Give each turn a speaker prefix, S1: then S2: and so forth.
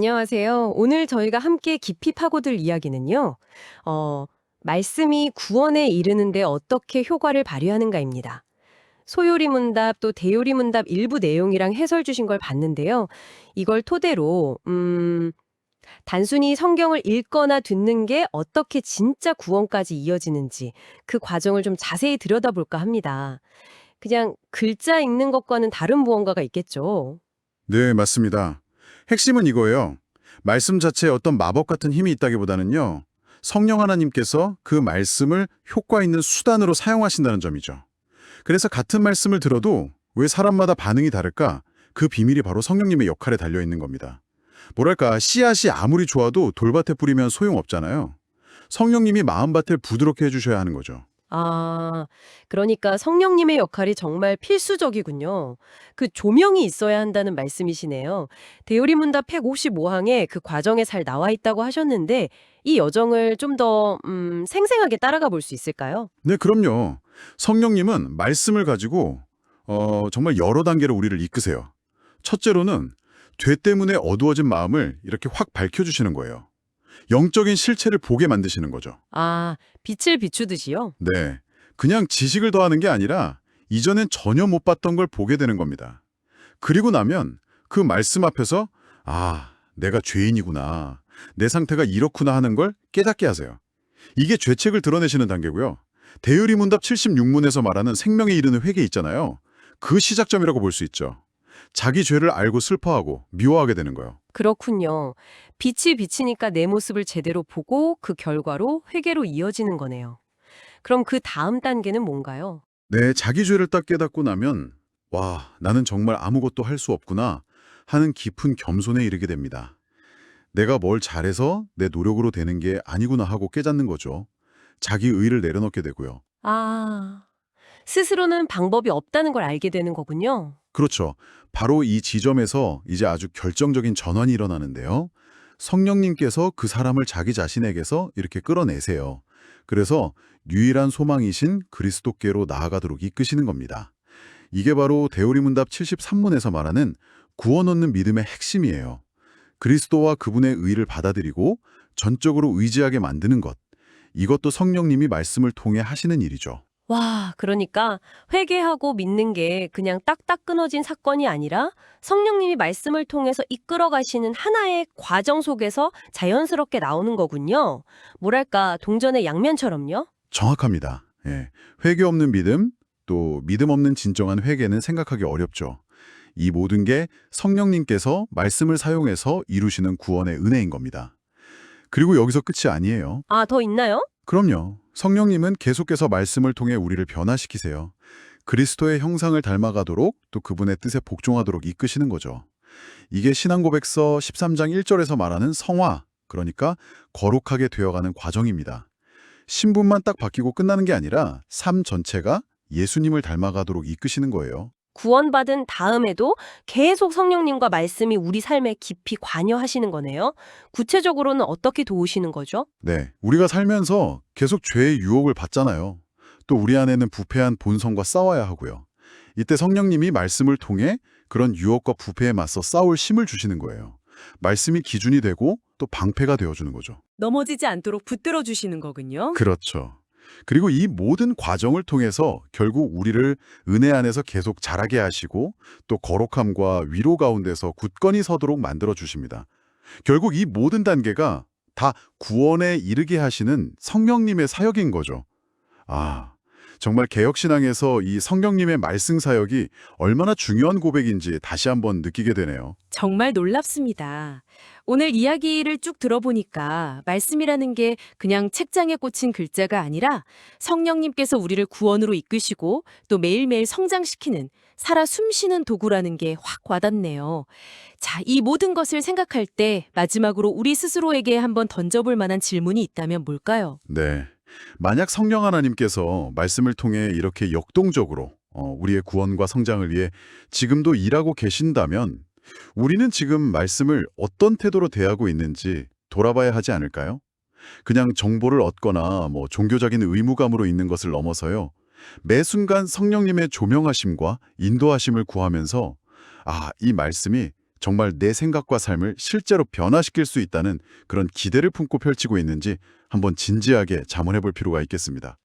S1: 안녕하세요. 오늘 저희가 함께 깊이 파고들 이야기는요. 어, 말씀이 구원에 이르는데 어떻게 효과를 발휘하는가입니다. 소요리 문답 또 대요리 문답 일부 내용이랑 해설 주신 걸 봤는데요. 이걸 토대로 음, 단순히 성경을 읽거나 듣는 게 어떻게 진짜 구원까지 이어지는지 그 과정을 좀 자세히 들여다볼까 합니다. 그냥 글자 읽는 것과는 다른 무언가가 있겠죠.
S2: 네, 맞습니다. 핵심은 이거예요. 말씀 자체에 어떤 마법 같은 힘이 있다기보다는요. 성령 하나님께서 그 말씀을 효과 있는 수단으로 사용하신다는 점이죠. 그래서 같은 말씀을 들어도 왜 사람마다 반응이 다를까? 그 비밀이 바로 성령님의 역할에 달려 있는 겁니다. 뭐랄까, 씨앗이 아무리 좋아도 돌밭에 뿌리면 소용없잖아요. 성령님이 마음밭을 부드럽게 해주셔야 하는 거죠.
S1: 아, 그러니까 성령님의 역할이 정말 필수적이군요. 그 조명이 있어야 한다는 말씀이시네요. 대요리문답 155항에 그 과정에 잘 나와 있다고 하셨는데 이 여정을 좀 더 음, 생생하게 따라가 볼 수 있을까요?
S2: 네, 그럼요. 성령님은 말씀을 가지고 어, 정말 여러 단계로 우리를 이끄세요. 첫째로는 죄 때문에 어두워진 마음을 이렇게 확 밝혀주시는 거예요. 영적인 실체를 보게 만드시는 거죠.
S1: 아, 빛을 비추듯이요?
S2: 네, 그냥 지식을 더하는 게 아니라 이전엔 전혀 못 봤던 걸 보게 되는 겁니다. 그리고 나면 그 말씀 앞에서 아, 내가 죄인이구나. 내 상태가 이렇구나 하는 걸 깨닫게 하세요. 이게 죄책을 드러내시는 단계고요. 대유리 문답 76문에서 말하는 생명에 이르는 회개 있잖아요. 그 시작점이라고 볼 수 있죠. 자기 죄를 알고 슬퍼하고 미워하게 되는 거예요.
S1: 그렇군요. 빛이 비치니까 내 모습을 제대로 보고 그 결과로 회개로 이어지는 거네요. 그럼 그 다음 단계는 뭔가요?
S2: 네, 자기 죄를 딱 깨닫고 나면 와, 나는 정말 아무것도 할 수 없구나 하는 깊은 겸손에 이르게 됩니다. 내가 뭘 잘해서 내 노력으로 되는 게 아니구나 하고 깨닫는 거죠. 자기 의를 내려놓게 되고요.
S1: 아, 스스로는 방법이 없다는 걸 알게 되는 거군요.
S2: 그렇죠. 바로 이 지점에서 이제 아주 결정적인 전환이 일어나는데요. 성령님께서 그 사람을 자기 자신에게서 이렇게 끌어내세요. 그래서 유일한 소망이신 그리스도께로 나아가도록 이끄시는 겁니다. 이게 바로 대오리문답 73문에서 말하는 구원 얻는 믿음의 핵심이에요. 그리스도와 그분의 의를 받아들이고 전적으로 의지하게 만드는 것. 이것도 성령님이 말씀을 통해 하시는 일이죠.
S1: 와, 그러니까 회개하고 믿는 게 그냥 딱딱 끊어진 사건이 아니라 성령님이 말씀을 통해서 이끌어 가시는 하나의 과정 속에서 자연스럽게 나오는 거군요. 뭐랄까, 동전의 양면처럼요.
S2: 정확합니다. 예. 회개 없는 믿음, 또 믿음 없는 진정한 회개는 생각하기 어렵죠. 이 모든 게 성령님께서 말씀을 사용해서 이루시는 구원의 은혜인 겁니다. 그리고 여기서 끝이 아니에요.
S1: 아, 더 있나요?
S2: 그럼요. 성령님은 계속해서 말씀을 통해 우리를 변화시키세요. 그리스도의 형상을 닮아가도록 또 그분의 뜻에 복종하도록 이끄시는 거죠. 이게 신앙고백서 13장 1절에서 말하는 성화, 그러니까 거룩하게 되어가는 과정입니다. 신분만 딱 바뀌고 끝나는 게 아니라 삶 전체가 예수님을 닮아가도록 이끄시는 거예요.
S1: 구원받은 다음에도 계속 성령님과 말씀이 우리 삶에 깊이 관여하시는 거네요. 구체적으로는 어떻게 도우시는 거죠?
S2: 네, 우리가 살면서 계속 죄의 유혹을 받잖아요. 또 우리 안에는 부패한 본성과 싸워야 하고요. 이때 성령님이 말씀을 통해 그런 유혹과 부패에 맞서 싸울 힘을 주시는 거예요. 말씀이 기준이 되고 또 방패가 되어주는 거죠.
S3: 넘어지지 않도록 붙들어 주시는 거군요.
S2: 그렇죠. 그리고 이 모든 과정을 통해서 결국 우리를 은혜 안에서 계속 자라게 하시고 또 거룩함과 위로 가운데서 굳건히 서도록 만들어 주십니다. 결국 이 모든 단계가 다 구원에 이르게 하시는 성령님의 사역인 거죠. 아, 정말 개혁신앙에서 이 성령님의 말씀 사역이 얼마나 중요한 고백인지 다시 한번 느끼게 되네요.
S3: 정말 놀랍습니다. 오늘 이야기를 쭉 들어보니까 말씀이라는 게 그냥 책장에 꽂힌 글자가 아니라 성령님께서 우리를 구원으로 이끄시고 또 매일매일 성장시키는 살아 숨쉬는 도구라는 게 확 와닿네요. 자, 이 모든 것을 생각할 때 마지막으로 우리 스스로에게 한번 던져볼 만한 질문이 있다면 뭘까요?
S2: 네. 만약 성령 하나님께서 말씀을 통해 이렇게 역동적으로 어, 우리의 구원과 성장을 위해 지금도 일하고 계신다면 우리는 지금 말씀을 어떤 태도로 대하고 있는지 돌아봐야 하지 않을까요? 그냥 정보를 얻거나 뭐 종교적인 의무감으로 있는 것을 넘어서요. 매 순간 성령님의 조명하심과 인도하심을 구하면서 아, 이 말씀이 정말 내 생각과 삶을 실제로 변화시킬 수 있다는 그런 기대를 품고 펼치고 있는지 한번 진지하게 자문해 볼 필요가 있겠습니다.